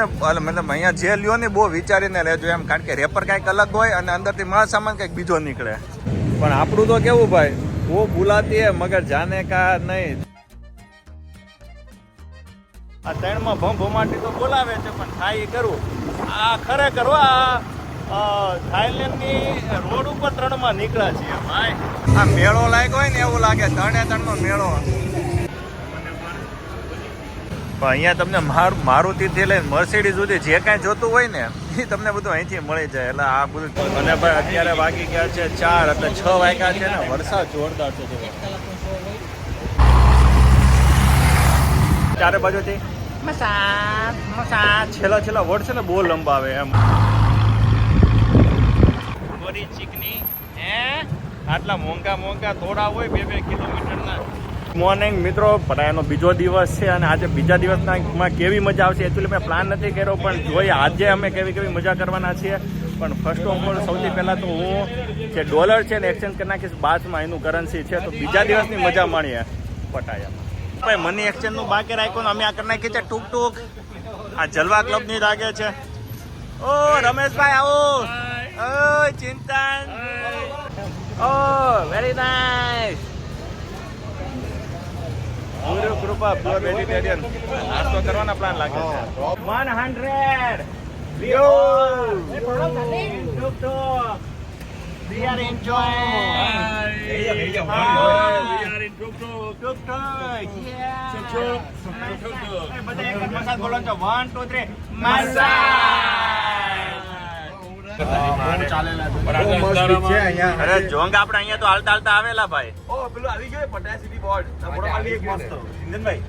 ને મતલબ અહીંયા જે લ્યો ને બહુ વિચારીને લેજો એમ કારણ કે રેપર કાંઈક અલગ હોય અને અંદરથી માલ સામાન કંઈક બીજો નીકળે. પણ આપણું તો કેવું ભાઈ? વો બુલાતી હે મગર જાને કા નહીં. આ ત્રણમાં ભમ ભમાટી તો બોલાવે છે પણ થાય એ કરવું. આ ખરેખર આ થાઈલેન્ડ થાઈલેન્ડની રોડ ઉપર ત્રણમાં નીકળ્યા છીએ ભાઈ. આ મેળો લાગ્યો હોય ને એવું લાગે ત્રણે ત્રણનો મેળો. પણ અહીંયા તમને મારું મારુતિથી લઈને મર્સિડીઝ સુધી જે કાંઈ જોતું હોય ને એ તમને બધું અહીંથી મળી જાય. એટલે આ બધું અને ભાઈ અત્યારે વાગી ગયા છે ચાર એટલે છ વાગ્યા છે ને વરસાદ જોરદાર છે ચારે બાજુથી? છેલ્લા છેલ્લા વર્ડ છે ને બહુ લંબાવે એમ. ગોરી ચીકની હે? આટલા મોંઘા મોંઘા થોડા હોય બે બે કિલોમીટરના. મોર્નિંગ મિત્રો. પટાયાનો બીજો દિવસ છે અને આજે બીજા દિવસના કેવી મજા આવશે એકચ્યુઅલી મેં પ્લાન નથી કર્યો પણ જોઈએ આજે અમે કેવી કેવી મજા કરવાના છીએ. પણ ફર્સ્ટ ઓફ ઓલ સૌથી પહેલાં તો હું જે ડોલર છે ને એક્સચેન્જ કરી નાખીશ. બાદમાં એનું કરન્સી છે. તો બીજા દિવસની મજા માણીએ. પટાયા. ભાઈ મની એક્સચેન્જનું બાકી રાખ્યું ને અમે આ કરી નાખી છે ટૂંક ટૂંક આ જલવા ક્લબની લાગે છે. ઓ રમેશભાઈ આવો. ઓ ચિંતન. ઓ વેરી નાઇસ ગુરુ કૃપા પ્યોર વેજીટેરિયન. નાસ્તો કરવાના પ્લાન લાગે છે. 100 We are enjoying. અરે આવી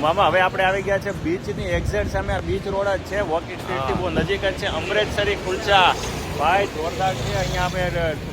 મામા, હવે આપણે આવી ગયા છે બીચની એક્ઝેક્ટ સામે. બીચ રોડ જ છે. વોકિંગ સ્ટ્રીટથી બહુ નજીક જ છે. અમરેતસરી કુલચા. ભાઈ જોરદાર છે. અહીંયા અમે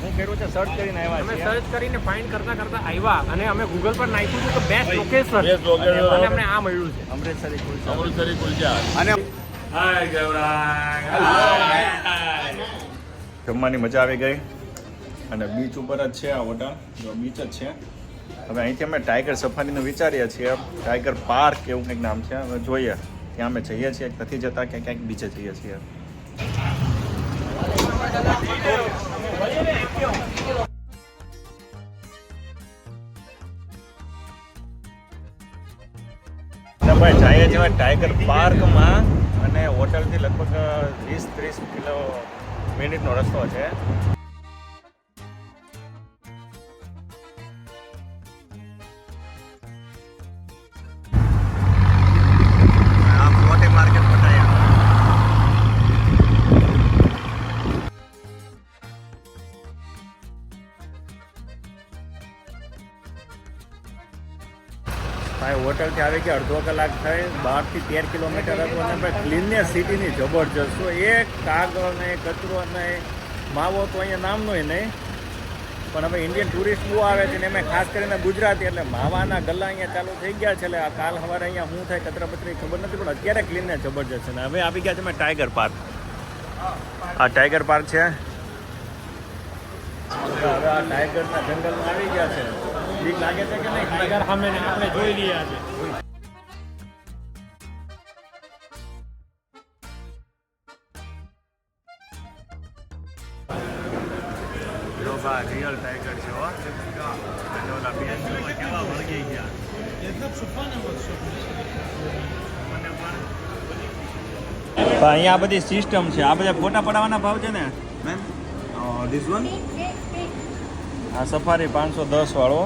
શું કર્યું છે? સર્ચ કરીને આવ્યા અમે સર્ચ કરીને ફાઇન્ડ કરતા કરતા આવ્યા અને અમે ગૂગલ પર નાખ્યું હતું તો બેસ્ટ લોકેશન. અને અમને આ મળ્યું છે. અમૃતસરી કુલચા અમૃતસરી કુલચા અને હાય ગૌરાંગ. જમવાની મજા આવી ગઈ. અને બીચ ઉપર જ છે આ હોટલ જો બીચ જ છે. હવે અહીંથી અમે ટાઈગર સફારીનું વિચારીએ છીએ. ટાઈગર પાર્ક એવું કંઈક નામ છે. હવે જોઈએ. ત્યાં અમે જઈએ છીએ. નથી જતા કે ક્યાંક બીચે જઈએ છીએ. ભાઈ જઈએ છીએ ટાઈગર પાર્કમાં અને હોટલથી લગભગ વીસ ત્રીસ કિલો મિનિટનો રસ્તો છે. ભાઈ, હોટલથી આવી ગયા, અડધો કલાક થઈ, બારથી તેર કિલોમીટર હતું અને ભાઈ ક્લીનનેસ સિટીની જબરજસ્ત. તો એક કાગળ નહીં કચરો નહીં માવો તો અહીંયા નામનો નહીં, પણ હવે ઇન્ડિયન ટુરિસ્ટ બહુ આવે છે ને એમાં ખાસ કરીને ગુજરાતી, એટલે માવાના ગલ્લા અહીંયા ચાલુ થઈ ગયા છે, એટલે આ કાલ સવારે અહીંયા શું થાય કચરા ખબર નથી, પણ અત્યારે ક્લીનનેસ જબરજસ્ત છે. ને હવે આવી ગયા છે મેં ટાઈગર પાર્ક આ ટાઈગર પાર્ક છે. હવે આ ટાઈગરના જંગલમાં આવી ગયા છે. બીક લાગે છે કે નહીં? ટાઈગર સામે આપણે જોઈ રહ્યા આજે બા રિયલ ટાઈગર છે હો. અને ઓલા બે કેવા વળગી ગયા? અહીંયા બધી સિસ્ટમ છે. આ બધા ફોટા પડાવવાના ભાવ છે ને? મેન ધીસ વન આ સફારી પાંચસો દસ વાળો.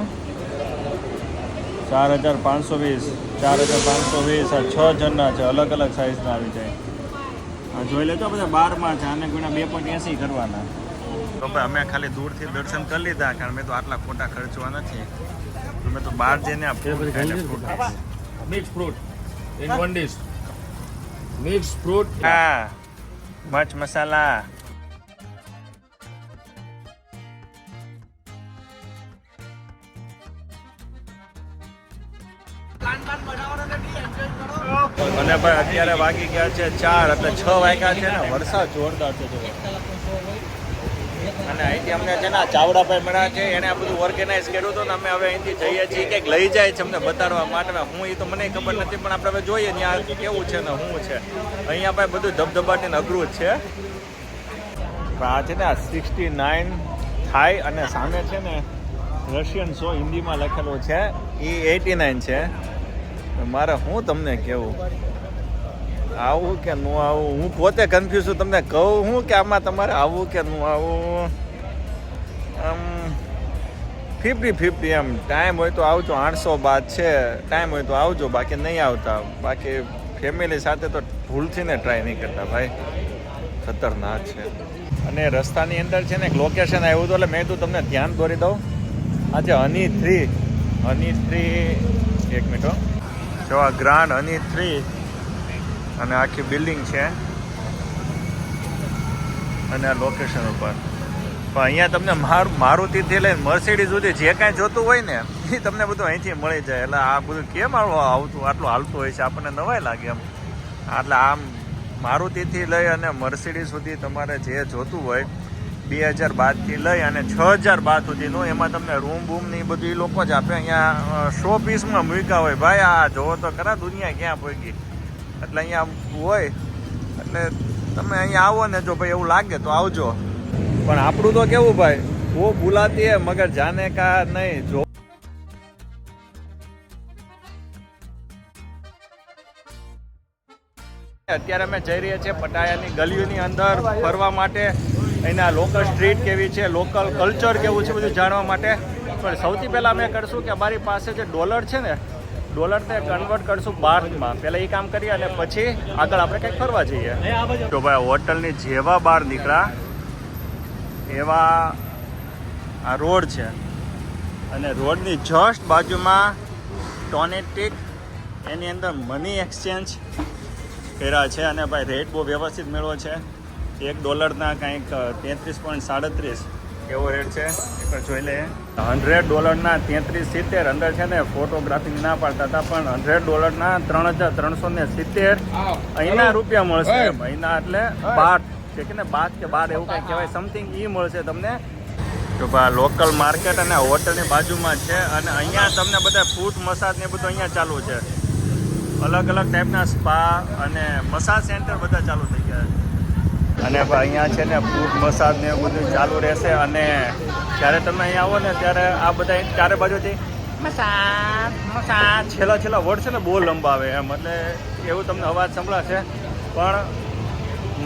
ચાર હજાર પાંચસો વીસ ચાર હજાર પાંચસો વીસ આ છ જણના છે અલગ અલગ સાઇઝના આવી જાય. આ જોઈ લેજો બધા બારમાં છે આને ગુણ્યા બે પોઈન્ટ એંસી કરવાના. તો ભાઈ અમે ખાલી દૂરથી દર્શન કરી લીધા કારણ મેં તો આટલા ખોટા ખર્ચવા નથી. તો મેં તો બહાર જઈને. Mix fruit in one dish mix fruit હા. મચ મસાલા. અત્યારે વાગી ગયા છે ચાર એટલે છ વાગ્યા છે ને વરસાદ જોરદાર છે અને અહીંથી અમને છે ને ચાવડાભાઈ મળ્યા છે એણે આ બધું ઓર્ગેનાઇઝ કર્યું હતું ને અમે હવે અહીંથી જઈએ છીએ. કંઈક લઈ જાય છે અમને બતાડવા માટે હું એ તો મને ખબર નથી, પણ આપણે હવે જોઈએ ત્યાં કેવું છે ને શું છે. અહીંયા ભાઈ બધું ધબધબાટીને અઘરું જ છે. પણ આ છે ને આ સિક્સટી નાઇન થાય અને સામે છે ને રશિયન શો હિન્દીમાં લખેલું છે. એ એટી નાઇન છે મારે હું તમને કેવું? આવું કે ન આવું? હું પોતે કન્ફ્યુઝ છું, તમને કહું હું કે આમાં તમારે આવું કે ન આવું? આમ ફિફ્ટી ફિફ્ટી એમ. ટાઈમ હોય તો આવજો, આઠસો બાદ છે. ટાઈમ હોય તો આવજો, બાકી નહીં આવતા. બાકી ફેમિલી સાથે તો ભૂલથી ને ટ્રાય નહીં કરતા ભાઈ. ખતરનાક છે. અને રસ્તાની અંદર છે ને એક લોકેશન આવ્યું હતું, એટલે મેં કીધું તમને ધ્યાન દોરી દઉં. આજે હની થ્રી હની થ્રી એક મિનિટ. જો આ ગ્રાન્ડ હની થ્રી અને આખી બિલ્ડિંગ છે. અને આ લોકેશન ઉપર. પણ અહીંયા તમને મારું, મારુતિથી લઈને મર્સિડીઝ સુધી જે કાંઈ જોતું હોય ને, એ તમને બધું અહીંથી મળી જાય. એટલે આ બધું કેમ આવું આવતું, આટલું હાલતું હોય છે? આપણને નવાય લાગે એમ. એટલે આમ મારુતિથી લઈ અને મર્સિડીઝ સુધી તમારે જે જોતું હોય, બે હજાર બાદથી લઈ અને છ હજાર બાદ સુધીનું, એમાં તમને રૂમ બૂમ ને એ બધું એ લોકો જ આપે. અહીંયા શો પીસમાં મૂક્યા હોય. ભાઈ, આ જોવો તો ખરા, દુનિયા ક્યાં પહોંચી એટલે અહીંયા હોય. એટલે તમે અહીંયા આવો ને જો ભાઈ એવું લાગે તો આવજો. પણ આપણું તો કેવું ભાઈ? બહુ ભૂલાતી હે, મગર જાને કા નહીં, જો. અત્યારે અમે જઈ રહ્યા છીએ પટાયાની ગલીઓની અંદર ફરવા માટે. એના લોકલ સ્ટ્રીટ કેવી છે લોકલ કલ્ચર કેવું છે બધું જાણવા માટે. પણ સૌથી પહેલાં અમે કરશું કે અમારી પાસે જે ડોલર છે ને ડોલરને કન્વર્ટ કરશું બારમાં. પહેલાં એ કામ કરીએ અને પછી આગળ આપણે કંઈક ફરવા જઈએ. તો ભાઈ હોટલની જેવા બહાર નીકળ્યા, એવા આ રોડ છે. અને રોડની જસ્ટ બાજુમાં ટોનેટિક એની અંદર મની એક્સચેન્જ કર્યા છે અને ભાઈ રેટ બહુ વ્યવસ્થિત મેળવો છે. એક ડોલરના કંઈક તેત્રીસ પોઈન્ટ સાડત્રીસ એવો રેટ છે? એકવાર જોઈ લઈએ. હંડ્રેડ ડોલરના તેત્રીસ સિત્તેર અંદર છે ને ફોટોગ્રાફી ના પાડતા હતા પણ હંડ્રેડ ડોલરના ત્રણ હજાર ત્રણસો ને સિત્તેર અહીંના રૂપિયા મળશે. અહીંના એટલે બાર છે કે ને બાર કે બાર એવું કંઈ કહેવાય સમથિંગ એ મળશે તમને. તો બા લોકલ માર્કેટ અને હોટલની બાજુમાં છે અને અહીંયા તમને બધા ફૂટ મસાજ ને બધું અહીંયા ચાલુ છે. અલગ અલગ ટાઈપના સ્પા અને મસાજ સેન્ટર બધા ચાલુ થઈ ગયા છે. અને અહીંયા છે ને ફૂડ મસાજ ને એવું બધું ચાલુ રહેશે અને જ્યારે તમે અહીંયા આવો ને ત્યારે આ બધા ચારે બાજુથી મસાજ મસાજ. છેલ્લા છેલ્લા વર્ડ છે ને બહુ લંબાવે એમ એટલે એવું તમને અવાજ સંભળાશે. પણ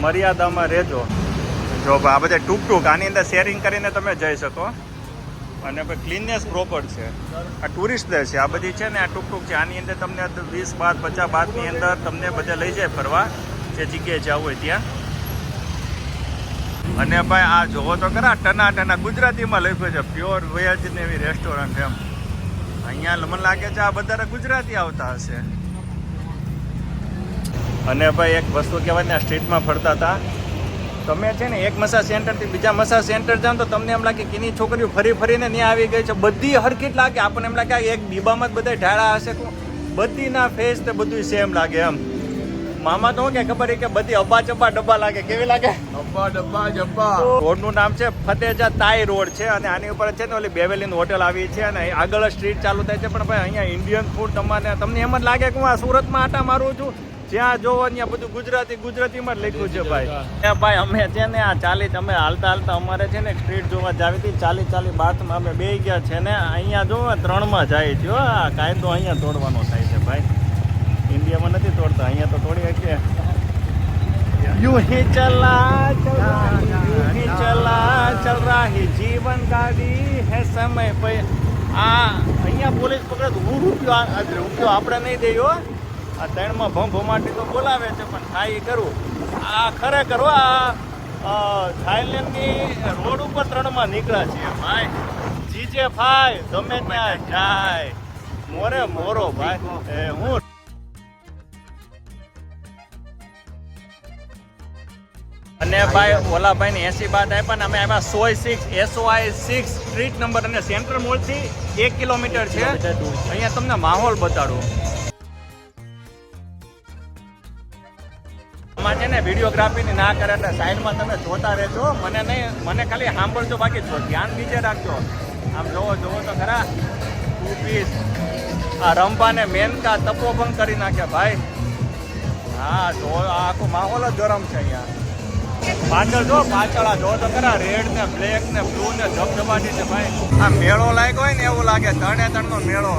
મર્યાદામાં રહેજો. જો આ બધા ટૂંક ટૂંક આની અંદર શેરિંગ કરીને તમે જઈ શકો. અને પછી ક્લીનનેસ પ્રોપર છે. આ ટુરિસ્ટ પ્લેસ છે આ બધી છે ને આ ટૂંક ટૂંક છે. આની અંદર તમને વીસ બાદ પચાસ બાદની અંદર તમને બધા લઈ જાય ફરવા. જે જગ્યાએ જવું હોય ત્યાં. અને ભાઈ, આ જોવો તો ખરા, ટના ટના ગુજરાતીમાં લખ્યું છે પ્યોર વેજ ને એવી રેસ્ટોરન્ટ એમ. અહીંયા મને લાગે છે આ બધા ગુજરાતી આવતા હશે. અને ભાઈ, એક વસ્તુ કહેવાય ને સ્ટ્રીટમાં ફરતા હતા. તમે છે ને, એક મસાજ સેન્ટરથી બીજા મસાજ સેન્ટર જાઓ તો તમને એમ લાગે કે એની છોકરીઓ ફરી ફરીને ત્યાં આવી ગઈ છે. બધી હરકીટ લાગે, આપણને એમ લાગે એક ડીબામાં જ બધા ઢાળા હશે. બધીના ફેસ તે બધું સેમ લાગે એમ. મામા તો કે ખબર કે બધી અબ્બા ચબ્બા ડબ્બા લાગે? કેવી લાગે? ડબ્બા ડબ્બા જબ્બા. રોડનું નામ છે ફતેજા તાઈ રોડ છે અને આની ઉપર છે ને ઓલી બેવેલીન હોટેલ આવી છે અને આગળ સ્ટ્રીટ ચાલુ થાય છે. પણ ભાઈ અહીંયા ઇન્ડિયન ફૂડ તમારે તમને એમ જ લાગે કે હું આ સુરતમાં આટા મારું છું? જ્યાં જોવો ત્યાં બધું ગુજરાતી ગુજરાતીમાં જ લખ્યું છે ભાઈ. ભાઈ અમે છે ને આ ચાલી અમે હાલતા હાલતા અમારે છે ને સ્ટ્રીટ જોવા જાવી હતી. ચાલી ચાલી બાથમાં અમે બે ગયા છે ને અહીંયા જોવો ત્રણમાં જાય છે હો. આ. કાયદો અહીંયા તોડવાનો થાય છે ભાઈ. જગ્યામાં નથી તોડતા. અહીંયા તો તોડી શકીએ you he Chala Chala you હી ચલા ચલ રહા હે જીવન ગાડી હે સમય પે આ અહીંયા પોલીસ પકડે હું રૂપિયો રૂપિયો આપણે નહીં દઈએ આ ત્રણમાં ભમ ભમાટી તો બોલાવે છે, પણ થાય કરવું આ ખરેખર આ થાઈલેન્ડની રોડ ઉપર ત્રણમાં નીકળ્યા છે ભાઈ. જીજે ફાય, ગમે ત્યાં જાય. મોરે મોરો, ભાઈ. હું અને ભાઈ ઓલા ભાઈને એસી બાદ આપ્યા ને અમે આવ્યા soi six SOI six street number અને સેન્ટ્રલ મોલથી એક કિલોમીટર છે. અહીંયા તમને માહોલ બતાડું. આમાં છે ને વિડીયોગ્રાફીની ના કરે એટલે સાઈડમાં તમે જોતા રહેજો. મને નહીં મને ખાલી સાંભળજો બાકી જો ધ્યાન નીચે રાખજો. આમ જોવો જોવો તો ખરા. ટુ પીસ આ રંભાને મેનકા તપોભંગ કરી નાખ્યા ભાઈ. હા જો આખો માહોલ જ ગરમ છે અહીંયા. પાછળ જો, પાછળ આ જો તો ખરા રેડ ને બ્લેક ને બ્લુ ને ધબધબાટી છે ભાઈ. આ મેળો લાગ્યો હોય ને એવું લાગે તણે તણનો મેળો.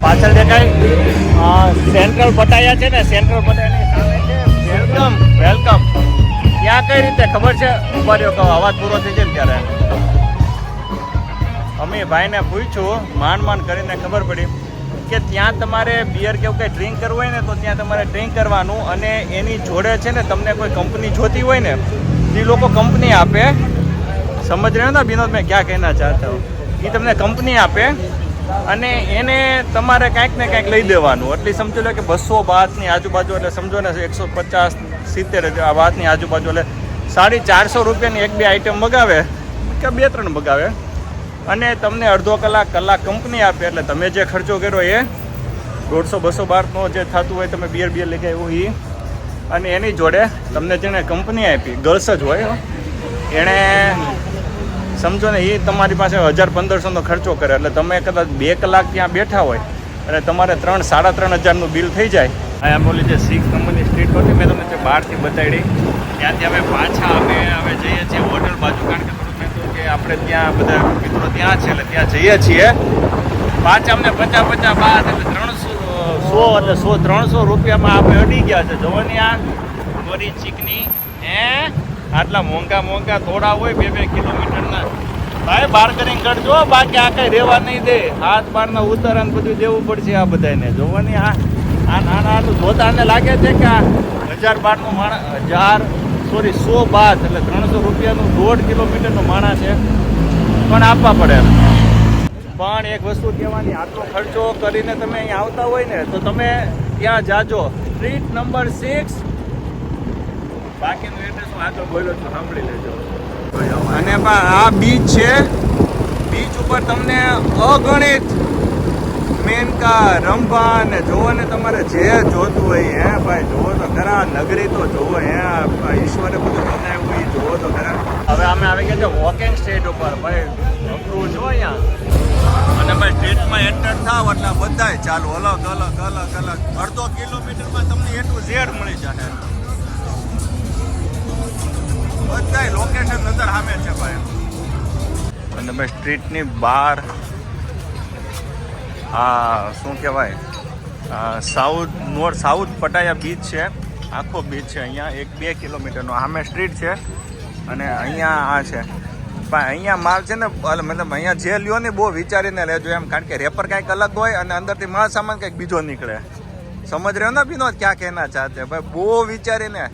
પાછળ દેખાય સેન્ટ્રલ પટાયા છે ને સેન્ટ્રલ પટાયાની સામે છે. વેલકમ વેલકમ ત્યાં કઈ રીતે ખબર છે? ઊભા રહ્યો અવાજ પૂરો થઈ જાય ને ત્યારે. અમે ભાઈને પૂછ્યું માંડ માંડ કરીને ખબર પડી કે ત્યાં તમારે બિયર કે એવું કંઈ ડ્રિંક કરવું હોય ને, તો ત્યાં તમારે ડ્રિંક કરવાનું અને એની જોડે છે ને, તમને કોઈ કંપની જોતી હોય ને, એ લોકો કંપની આપે. સમજ રહ્યો ને વિનોદ મેં ક્યાં કહેના ચાહતા એ તમને કંપની આપે અને એને તમારે કાંઈક ને કાંઈક લઈ દેવાનું. એટલે સમજો લે કે બસો બાતની આજુબાજુ, એટલે સમજો ને, એકસો પચાસ, સિત્તેર આ બાતની આજુબાજુ, એટલે સાડી ચારસો રૂપિયાની એક બે આઈટમ મગાવે કે બે ત્રણ મગાવે. અને તમને અડધો કલાક કલાક કંપની આપે એટલે તમે જે ખર્ચો કર્યો એ દોઢસો, બસો બારનો જે થતું હોય તમે બિયર બિયર લઈ ગયા એવું એ અને એની જોડે તમને જેણે કંપની આપી ગર્લ્સ જ હોય એણે સમજો ને એ તમારી પાસે હજાર પંદરસોનો ખર્ચો કરે એટલે તમે કદાચ બે કલાક ત્યાં બેઠા હોય અને તમારે ત્રણ, સાડા ત્રણ હજારનું બિલ થઈ જાય. આ બોલી જે સિક્સ નંબરની સ્ટ્રીટ હતી મેં તમને બહારથી બતાડી, ત્યાંથી અમે પાછા અમે હવે જઈએ છીએ હોટલ બાજુ, કારણ કે આપણે ત્યાં બધા મિત્રો ત્યાં છે, એટલે ત્યાં જઈએ છીએ. પાંચ અમને પચાસ પચાસ બાદ એટલે ત્રણસો, સો એટલે સો ત્રણસો રૂપિયામાં આપણે અડી ગયા છે. જોવાની આ ગોરી ચીકની, હે? આટલા મોંઘા મોંઘા થોડા હોય, બે બે કિલોમીટરના. ભાઈ બાર્ગેનિંગ કરજો બાકી આ કઈ રેવા નહીં દે. હાથ બારના ઉતરણ બધું દેવું પડશે આ બધાને જોવાની આ આ નાના જોતાને લાગે છે કે આ હજાર બારનું માણસ, હજાર સોરી, સો બાદ એટલે ત્રણસો રૂપિયાનું દોઢ કિલોમીટરનું માણા છે. પણ આપવા પડે પણ એક વસ્તુ કહેવાની, આટલો ખર્ચો કરીને તમે અહીં આવતા હોય ને, તો તમે ત્યાં જાજો. સ્ટ્રીટ નંબર સિક્સ બાકીનું એડ્રેસ હું આગળ બોલ્યો છું, સાંભળી લેજો. અને આ બીચ છે. બીચ ઉપર તમને અગણિત મેનકા રંભા ને જોવો ને તમારે જે જોતું હોય હે ભાઈ, જોવો તો ખરા, નગરી તો જોવો, હે ઈશ્વરે બધું બનાવ્યું એ જોવો તો ખરા. હવે અમે આવી ગયા છે વોકિંગ સ્ટેટ ઉપર, ભાઈ અઘરું જો અહીંયા? અને ભાઈ સ્ટ્રીટમાં એન્ટર થાવ એટલે બધાય ચાલુ અલગ અલગ અલગ અલગ અડધો કિલોમીટરમાં તમને એ ટુ ઝેડ મળી જશે બધાય લોકેશન નજર સામે છે ભાઈ. અને ભાઈ સ્ટ્રીટની બહાર આ શું કહેવાય? South, north south Pattaya beach છે. આખો બીચ છે અહીંયા. એક બે કિલોમીટરનો. આમે સ્ટ્રીટ છે અને અહીંયા આ છે. પણ અહીંયા માલ છે ને મતલબ અહીંયા જે લ્યો ને બહુ વિચારીને લેજો એમ. કારણ કે રેપર કાંઈક અલગ હોય અને અંદરથી માલ સામાન કંઈક બીજો નીકળે. સમજ રહ્યો ને બીનો ક્યાં કહેના ચાહતે ભાઈ, બહુ વિચારીને.